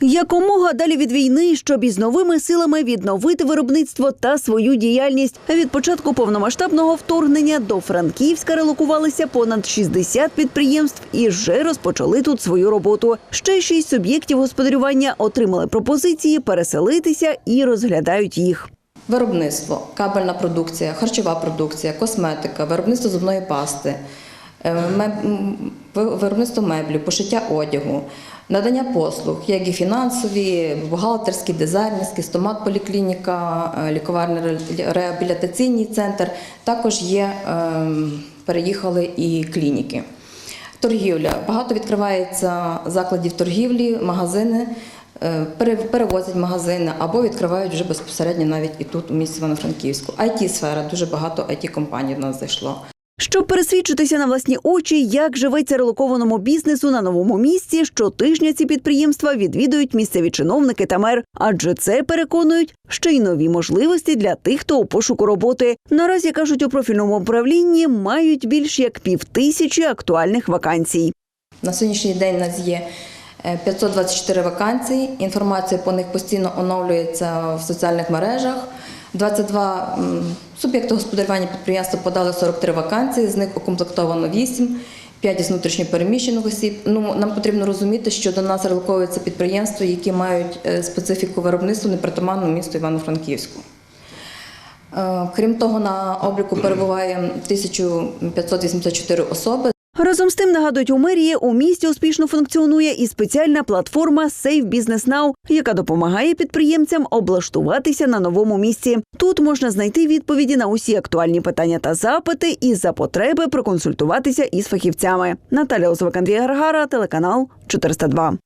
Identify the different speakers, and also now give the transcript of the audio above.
Speaker 1: Якомога далі від війни, щоб із новими силами відновити виробництво та свою діяльність. Від початку повномасштабного вторгнення до Франківська релокувалися понад 60 підприємств і вже розпочали тут свою роботу. Ще шість суб'єктів господарювання отримали пропозиції переселитися і розглядають їх.
Speaker 2: Виробництво, кабельна продукція, харчова продукція, косметика, виробництво зубної пасти, е, меб- м, ви- виробництво меблів, пошиття одягу, надання послуг, як і фінансові, бухгалтерські, дизайнерські, стомат поліклініка, е, лікувальний ре- реабілітаційний центр. Також є, ем, переїхали і клініки. Торгівля. Багато відкривається закладів торгівлі, магазини, е, перевозять магазини або відкривають вже безпосередньо навіть і тут, у місті Івано-Франківську. it сфера дуже багато it компаній в нас зайшло.
Speaker 1: Щоб пересвідчитися на власні очі, як живеться релокованому бізнесу на новому місці, щотижня ці підприємства відвідують місцеві чиновники та мер, адже це переконують ще й нові можливості для тих, хто у пошуку роботи. Наразі кажуть у профільному управлінні мають більш як півтисячі актуальних вакансій.
Speaker 2: На сьогоднішній день у нас є е, 524 вакансії. Інформація по них постійно оновлюється в соціальних мережах. 22 суб'єкти господарювання підприємства подали 43 вакансії, з них укомплектовано 8, 5 із внутрішньопереміщених осіб. Ну, нам потрібно розуміти, що до нас релоковуються підприємства, які мають е, специфіку виробництва непритаманну місту Івано-Франківську. Е, Крім того, на обліку перебуває 1584 особи.
Speaker 1: Разом з тим нагадують у мерії, у місті успішно функціонує і спеціальна платформа Safe Business Now, яка допомагає підприємцям облаштуватися на новому місці. Тут можна знайти відповіді на усі актуальні питання та запити і за потреби проконсультуватися із фахівцями. Наталя Андрій Гаргара, телеканал 402.